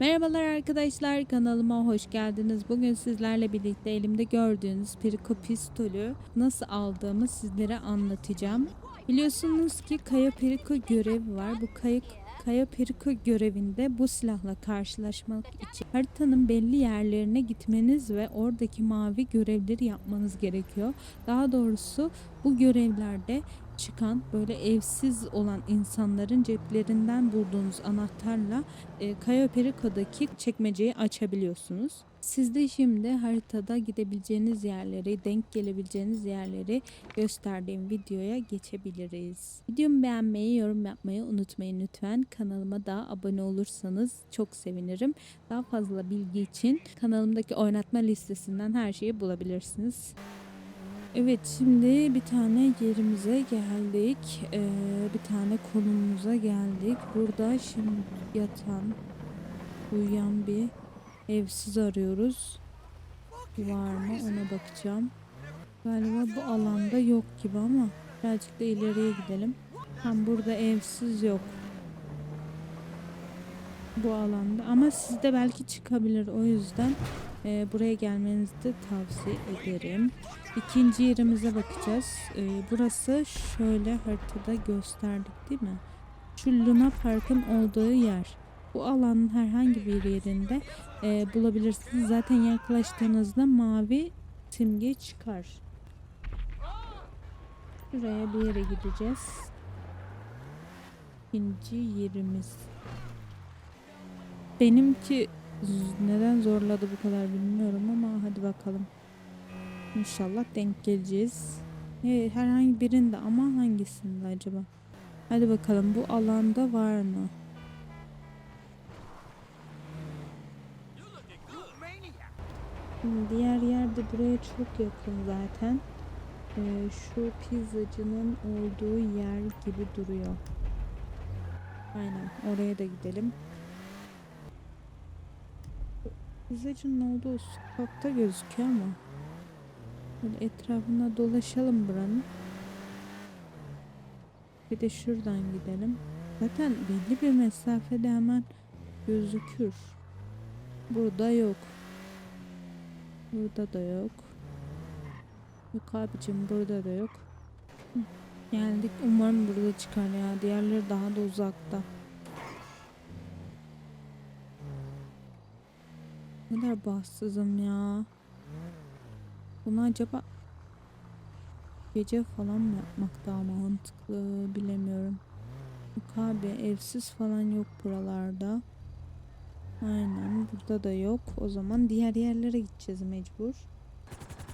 Merhabalar arkadaşlar kanalıma hoş geldiniz. Bugün sizlerle birlikte elimde gördüğünüz Perico pistolü nasıl aldığımı sizlere anlatacağım. Biliyorsunuz ki Kaya Perico görevi var. Bu Kaya, Kaya Perico görevinde bu silahla karşılaşmak için haritanın belli yerlerine gitmeniz ve oradaki mavi görevleri yapmanız gerekiyor. Daha doğrusu bu görevlerde çıkan böyle evsiz olan insanların ceplerinden bulduğunuz anahtarla e, Kaya Perico'daki çekmeceyi açabiliyorsunuz. Siz de şimdi haritada gidebileceğiniz yerleri, denk gelebileceğiniz yerleri gösterdiğim videoya geçebiliriz. Videomu beğenmeyi, yorum yapmayı unutmayın lütfen. Kanalıma da abone olursanız çok sevinirim. Daha fazla bilgi için kanalımdaki oynatma listesinden her şeyi bulabilirsiniz. Evet şimdi bir tane yerimize geldik. Ee, bir tane konumumuza geldik. Burada şimdi yatan, uyuyan bir evsiz arıyoruz. Var mı ona bakacağım. Galiba bu alanda yok gibi ama birazcık da ileriye gidelim. Tam burada evsiz yok. Bu alanda ama sizde belki çıkabilir o yüzden e, buraya gelmenizi de tavsiye ederim. İkinci yerimize bakacağız. Ee, burası şöyle haritada gösterdik değil mi? Şu Luna Park'ın olduğu yer. Bu alanın herhangi bir yerinde e, bulabilirsiniz. Zaten yaklaştığınızda mavi simge çıkar. Şuraya bir yere gideceğiz. İkinci yerimiz. Benimki neden zorladı bu kadar bilmiyorum ama hadi bakalım. İnşallah denk geleceğiz. Ee, herhangi birinde ama hangisinde acaba? Hadi bakalım bu alanda var mı? Şimdi diğer yerde buraya çok yakın zaten. Ee, şu pizzacının olduğu yer gibi duruyor. Aynen oraya da gidelim. Pizzacının olduğu sokakta gözüküyor ama. Böyle etrafına dolaşalım buranın. Bir de şuradan gidelim. Zaten belli bir mesafede hemen gözükür. Burada yok. Burada da yok. Yok abicim burada da yok. Geldik. Umarım burada çıkar ya. Diğerleri daha da uzakta. Kadar bahtsızım ya. Bunu acaba gece falan mı yapmak daha mantıklı bilemiyorum. Yok abi evsiz falan yok buralarda. Aynen burada da yok. O zaman diğer yerlere gideceğiz mecbur.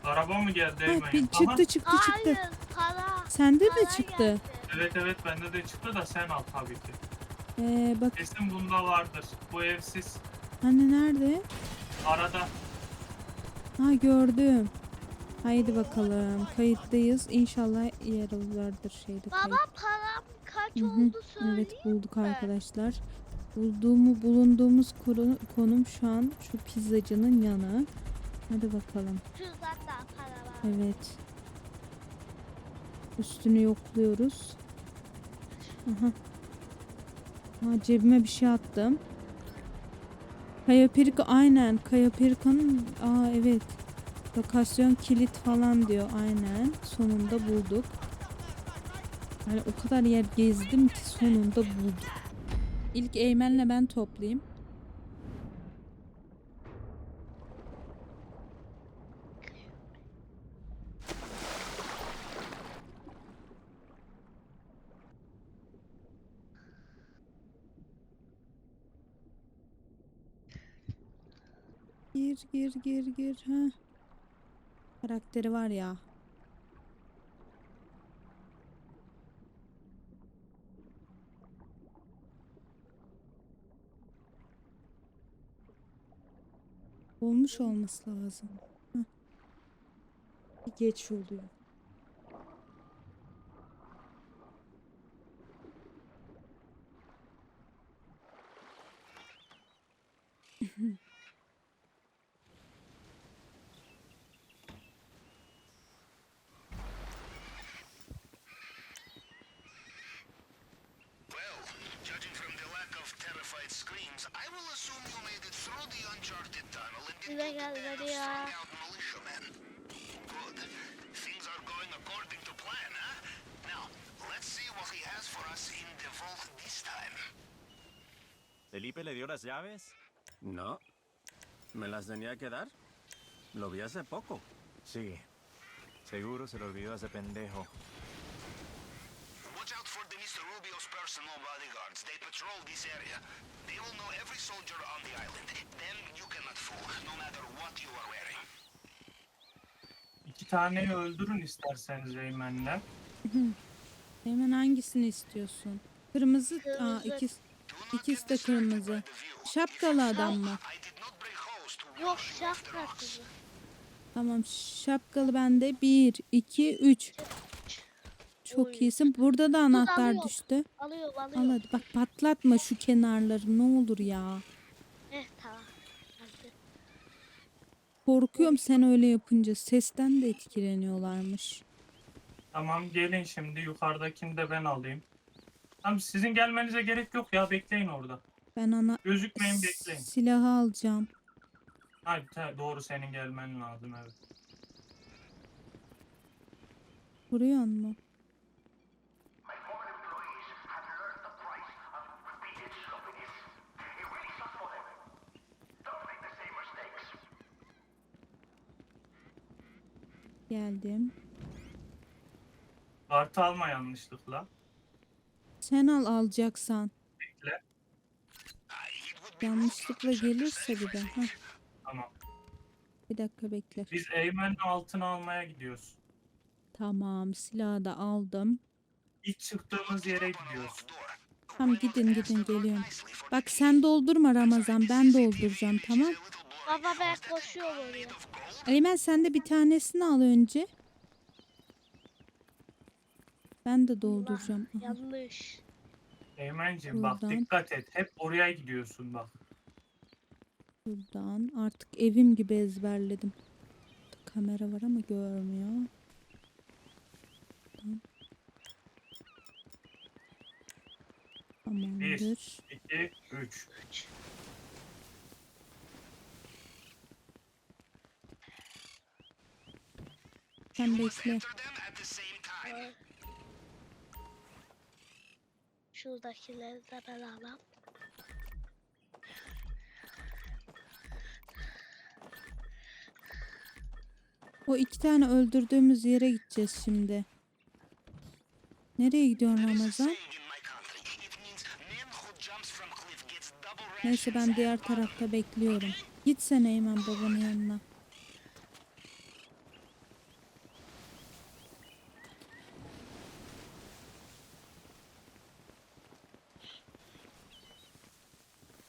Araba mı geldi Ha, Eymen? bir Aha, çıktı çıktı Hayır, çıktı. para. Sende de para çıktı. geldi. Evet evet bende de çıktı da sen al tabii ki. Ee, bak Kesin bunda vardır. Bu evsiz. hani nerede? Arada. Ha gördüm. Haydi bakalım. Kayıttayız. İnşallah yer alırlardır şeyde Baba kayıt. param kaç Hı hı, oldu söyleyeyim Evet bulduk mi? arkadaşlar. Bulduğumu bulunduğumuz konu- konum şu an şu pizzacının yanı. Hadi bakalım. Da para var. Evet. Üstünü yokluyoruz. Aha. Ha, cebime bir şey attım. Kaya Perika aynen. Kaya Perika'nın aa evet. Lokasyon kilit falan diyor aynen. Sonunda bulduk. Yani o kadar yer gezdim ki sonunda bulduk. İlk Eymen'le ben toplayayım. Gir gir gir gir ha. Karakteri var ya. Olmuş olması lazım. Bir Geç oluyor. Vault this time. ¿Felipe le dio las llaves? No. ¿Me las tenía que dar? Lo vi hace poco. Sí. Seguro se lo olvidó a ese pendejo. Watch out for the Mr. Rubio's personal bodyguards. They patrol this area. They will know every soldier on the island. İki taneyi öldürün isterseniz Eymen'le. Hemen hangisini istiyorsun? Kırmızı. Aa, Kırmızı. ikisi, de kırmızı. Şapkalı adam mı? Yok rocks. şapkasız. Tamam şapkalı bende. 1, 2, 3. Çok iyisin. Burada da anahtar alıyorum. düştü. Alıyorum Al alıyorum. hadi bak patlatma şu kenarları ne olur ya. Eh tamam. Hadi. Korkuyorum sen öyle yapınca. Sesten de etkileniyorlarmış. Tamam gelin şimdi yukarıdakini de ben alayım. Tamam sizin gelmenize gerek yok ya bekleyin orada. Ben ana Gözükmeyin bekleyin. silahı alacağım. Hayır te- doğru senin gelmen lazım evet. Vuruyor mu? Geldim. Kartı alma yanlışlıkla. Sen al alacaksan. Bekle. Yanlışlıkla gelirse bir de. Heh, Tamam. bir dakika bekle. Biz Eymen'le altını almaya gidiyoruz. Tamam silahı da aldım. İlk çıktığımız yere gidiyoruz. Tamam gidin gidin geliyorum. Bak sen doldurma Ramazan ben dolduracağım tamam. Baba ben koşuyorum oraya. Eymen sen de bir tanesini al önce. Ben de dolduracağım. Aha, Yanlış. Eymen'ciğim bak Buradan. dikkat et. Hep oraya gidiyorsun bak. buradan artık evim gibi ezberledim. Kamera var ama görmüyor. Buradan. Bir, Tamamdır. iki, üç. Sen bekle. Şuradakileri de ben alayım. O iki tane öldürdüğümüz yere gideceğiz şimdi. Nereye gidiyorsun Ramazan? Neyse ben diğer tarafta bekliyorum. Git sen Eymen babanın yanına.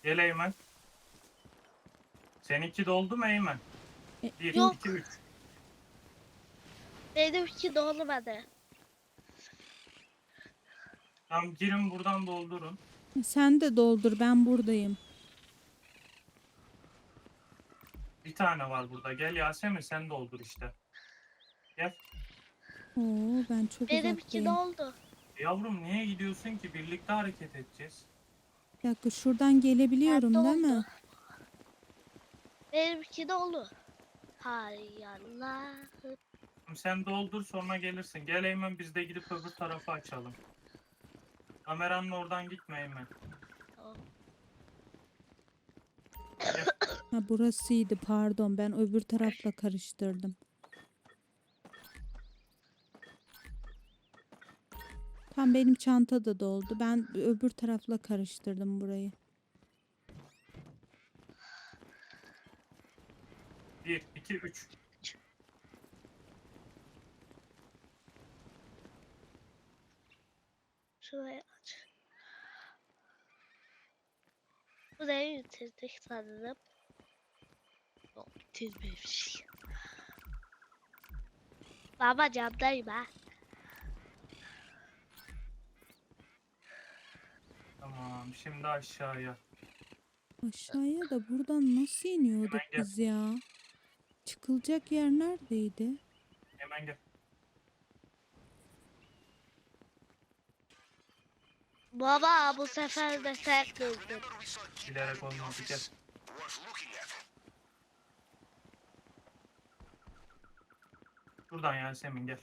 Gel Eymen. Seninki doldu mu Eymen? Bir, yok. iki, üç. Benimki dolmadı. Tamam girin buradan doldurun. Sen de doldur ben buradayım. Bir tane var burada. Gel Yasemin sen doldur işte. Gel. Oo ben çok Benimki uzaktayım. doldu. Yavrum niye gidiyorsun ki? Birlikte hareket edeceğiz. Bir dakika şuradan gelebiliyorum değil mi? Benimki dolu. Hay Allah. Sen doldur sonra gelirsin. Gel Eymen biz de gidip öbür tarafı açalım. Kameranın oradan gitme Eymen. Tamam. Ha burasıydı pardon ben öbür tarafla karıştırdım. Tam benim çanta da doldu. Ben öbür tarafla karıştırdım burayı. Bir, iki, üç. Şurayı aç. Burayı bitirdik sanırım. Yok bitirmemiş. Baba camdayım ha. Tamam şimdi aşağıya. Aşağıya da buradan nasıl iniyorduk Hemen gel. biz ya? Çıkılacak yer neredeydi? Hemen gel. Baba bu sefer de sert dövdüm. Bilerek olmadı gel. Buradan yani Semin gel.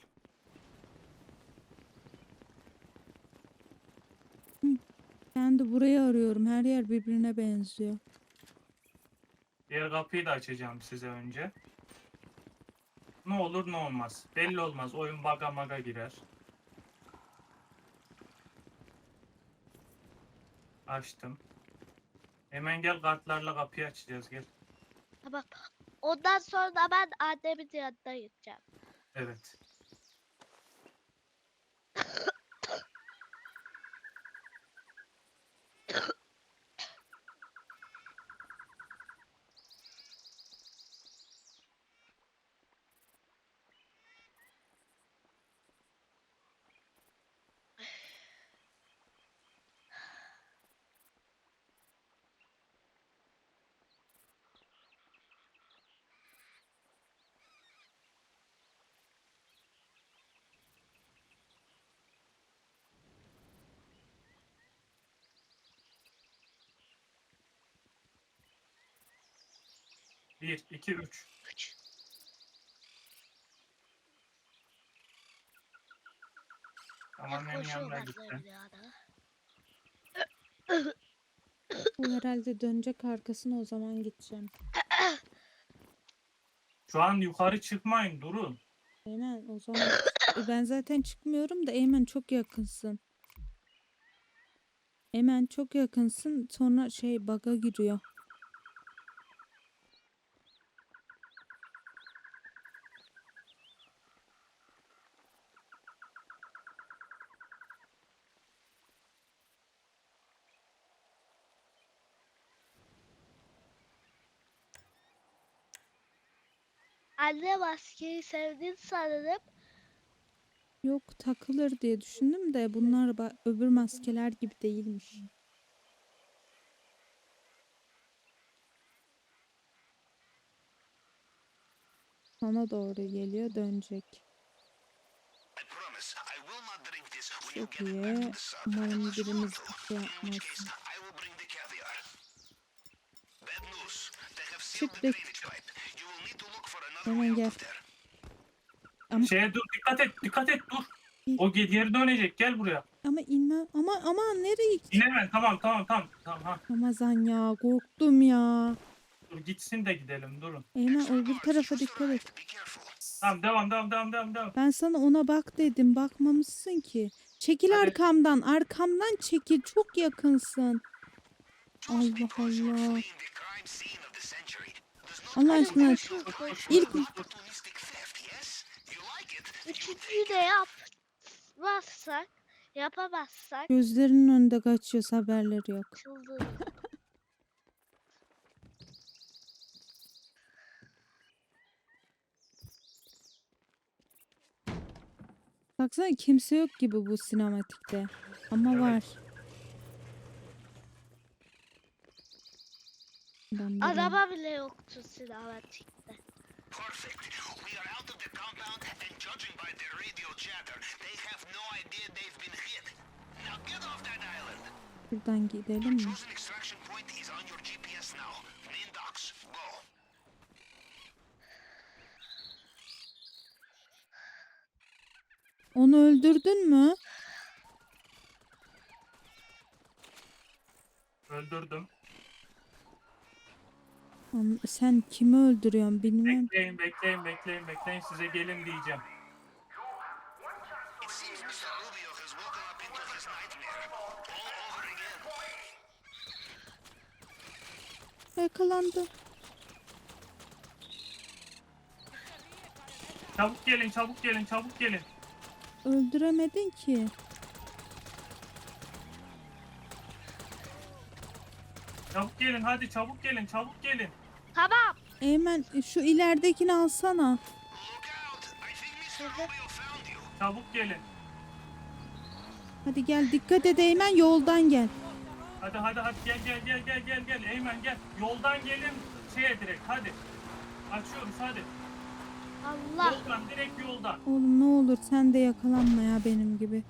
Ben de burayı arıyorum. Her yer birbirine benziyor. Diğer kapıyı da açacağım size önce. Ne olur ne olmaz. Belli olmaz. Oyun baga maga girer. Açtım. Hemen gel kartlarla kapıyı açacağız gel. Tamam. Ondan sonra ben annemin yanına gideceğim. Evet. Bir, iki, üç. Üç. Tamam en yanına gitti. Bu herhalde dönecek arkasına o zaman gideceğim. Şu an yukarı çıkmayın durun. Eymen o zaman E, ben zaten çıkmıyorum da Eymen çok yakınsın. Eymen çok yakınsın sonra şey baga giriyor. Anne maskeyi sevdin sanırım. Yok takılır diye düşündüm de bunlar ba- öbür maskeler gibi değilmiş. Sana doğru geliyor dönecek. Çok iyi. Umarım birimiz bir şey yapmaz. I Hemen gel. Ama, Şeye dur dikkat et dikkat et dur. O ge- geri dönecek gel buraya. ama inmem. Ama ama nereye? İn hemen tamam tamam tamam. Tamam ha. Ramazan ya korktum ya. Dur gitsin de gidelim durun. Eymen öbür tarafa dikkat et. Tamam devam devam devam devam devam. Ben sana ona bak dedim. Bakmamışsın ki. Çekil Hadi. arkamdan. Arkamdan çekil. Çok yakınsın. Allah Allah. Allah aşkına. İlk Üçüncüyü de yapmazsak, yapamazsak gözlerinin önünde kaçıyorsa haberleri yok. çıldırırım. Baksana kimse yok gibi bu sinematikte. Ama Evet. var. Ben Araba bile yoktu sinematikte. Perfect. We are out of the compound, and judging by their radio chatter, they have no idea they've been hit. Now get off that island. buradan gidelim mi? Chosen extraction point is on your GPS now. Main docks. Go. Onu öldürdün mü? Öldürdüm. Am- Sen kimi öldürüyorsun bilmem. Bekleyin bekleyin bekleyin bekleyin size gelin diyeceğim. Yakalandı. Çabuk gelin çabuk gelin çabuk gelin. Öldüremedin ki. Çabuk gelin hadi çabuk gelin çabuk gelin. Tamam. Eymen şu ileridekini alsana. Look out! I think Mr. Rubio found you. Çabuk gelin. Hadi gel dikkat et Eymen yoldan gel. Hadi hadi hadi gel gel gel gel gel gel Eymen gel. Yoldan gelin şeye direkt hadi. Açıyoruz hadi. Allah. Yoldan direkt yoldan. Oğlum ne olur sen de yakalanma ya benim gibi.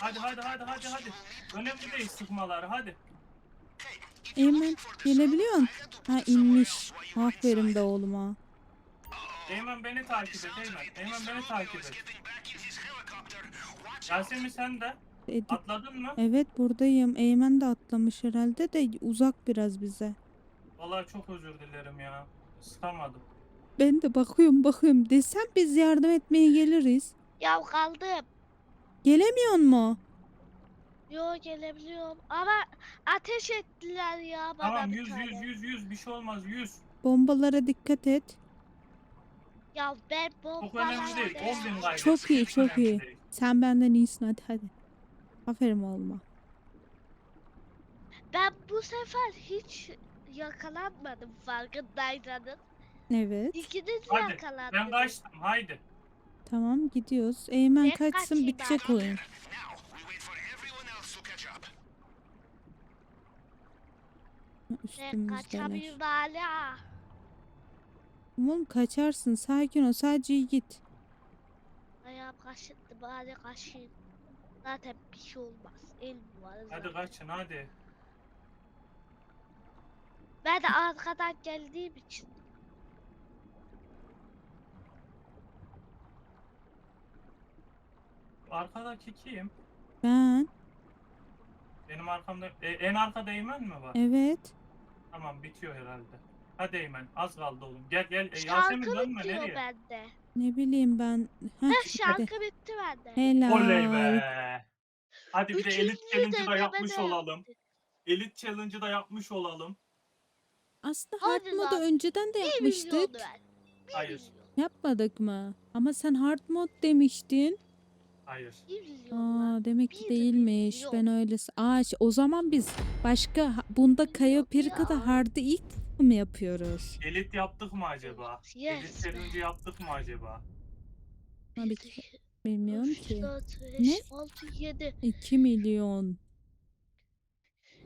Hadi hadi hadi hadi hadi. Önemli değil sıkmaları hadi. Eymen gelebiliyorsun. Ha inmiş. Aferin be oğluma. Eymen beni takip et Eymen. Eymen beni takip et. Yasemin sen de Edip- atladın mı? Evet buradayım. Eymen de atlamış herhalde de uzak biraz bize. Vallahi çok özür dilerim ya. Sıkamadım. Ben de bakıyorum bakıyorum. Desem biz yardım etmeye geliriz. Ya kaldım. Gelemiyor mu? Yo gelebiliyorum ama ateş ettiler ya bana Tamam bir 100 tane. 100 100 100 bir şey olmaz 100. Bombalara dikkat et. Ya ben Çok önemli değil. bombalara 10 bin gayret. Çok iyi, Hiç çok önemli iyi. değil. Sen benden iyisin hadi hadi. Aferin oğluma. Ben bu sefer hiç yakalanmadım farkındaysanız. Evet. İkiniz Hadi, yakalandınız. Ben kaçtım haydi. Tamam gidiyoruz. Eymen Ben kaçsın kaçayım bitecek oyun. Üstümüzdeler. kaçamıyorum hala. Oğlum kaçarsın sakin ol sadece git. Ayağım kaşındı bari kaşın. Zaten bir şey olmaz. El var Hadi zaten. kaçın hadi. Ben de arkadan geldiğim için. Arkadaki kim? Ben. Benim arkamda e, en arkada Eymen mi var? Evet. Tamam bitiyor herhalde. Hadi Eymen az kaldı oğlum. Gel gel. E, Yasemin Şarkı dönme bitiyor nereye? bende. Ne bileyim ben. Heh, Heh hadi. şarkı bitti bende. Helal. Oley be. Hadi bir de Elite Challenge'ı da yapmış olalım. Elite Challenge'ı da yapmış olalım. Aslında hard modu lan. önceden de Bir yapmıştık. Bir Hayır. milyon. Yapmadık mı? Ama sen hard mod demiştin. Hayır. Aa demek ki değilmiş. Ben öyle. Aa o zaman biz başka bunda Milyon Pirka'da hard'ı ilk mı yapıyoruz? Elite yaptık mı acaba? Yes. Challenge'ı yaptık mı acaba? Ha, bir ke- Bilmiyorum ki. Ne? altı, yedi. 2 milyon.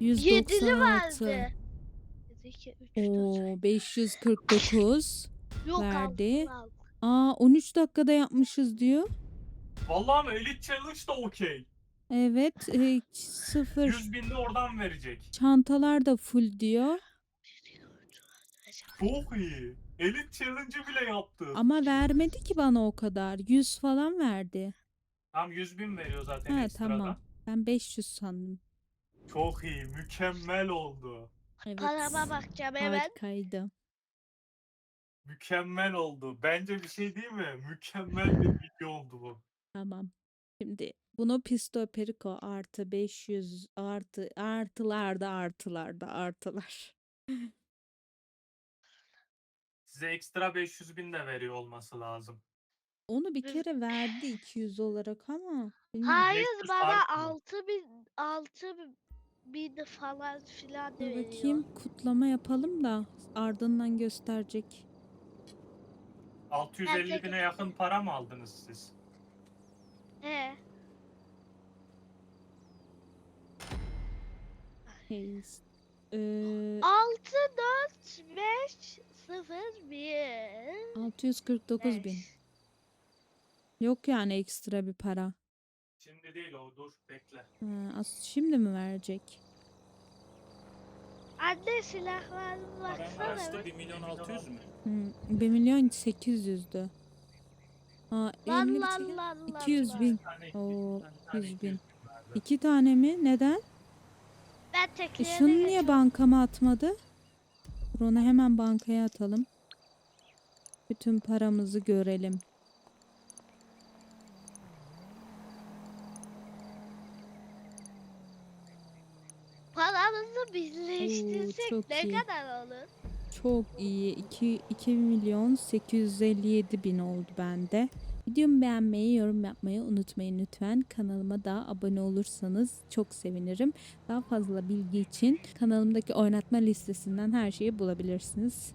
Yedili 196. verdi. Bir, iki, üç, dört. Oo 549. Yok verdi. Aa 13 dakikada yapmışız diyor. Vallahi mi? Elite Challenge da okey. Evet. E, sıfır. 100 bin de oradan verecek. Çantalar da full diyor. Çok iyi. Elite Challenge'ı bile yaptı. Ama vermedi ki bana o kadar. 100 falan verdi. Tam 100 bin veriyor zaten Ha ekstradan. tamam. Ben 500 sandım. Çok iyi. Mükemmel oldu. Evet. Parama bakacağım hemen. Harikaydı. Mükemmel oldu. Bence bir şey değil mi? Mükemmel bir video oldu bu. Tamam. Şimdi bunu Pisto Perico artı 500 artı artılar da artılar da artılar. Size ekstra 500 bin de veriyor olması lazım. Onu bir kere verdi 200 olarak ama. bilmiyorum. Hayır bana farklı. altı bin, altı bin falan filan da Dur veriyor. bakayım kutlama yapalım da ardından gösterecek. 650 Bence bine yakın para mı aldınız siz? He. Hayes. Ee, Altı, dört, beş, sıfır, bir. 649 bin. Yok yani ekstra bir para. Şimdi değil o dur bekle. Ha, as şimdi mi verecek? Anne silahlarına baksana. 1 milyon 600 mü? Hmm, 1 milyon 800'dü. Aa, Lan elini lan çekin. lan lan. 200 lan. bin. Oo, 100 100 bin. İki tane mi? Neden? Ben E şunu niye bankama atmadı? Dur onu hemen bankaya atalım. Bütün paramızı görelim. Paramızı birleştirsek çok ne iyi. kadar olur? Çok iyi. 2, 2 milyon 857 bin oldu bende. Videomu beğenmeyi, yorum yapmayı unutmayın lütfen. Kanalıma da abone olursanız çok sevinirim. Daha fazla bilgi için kanalımdaki oynatma listesinden her şeyi bulabilirsiniz.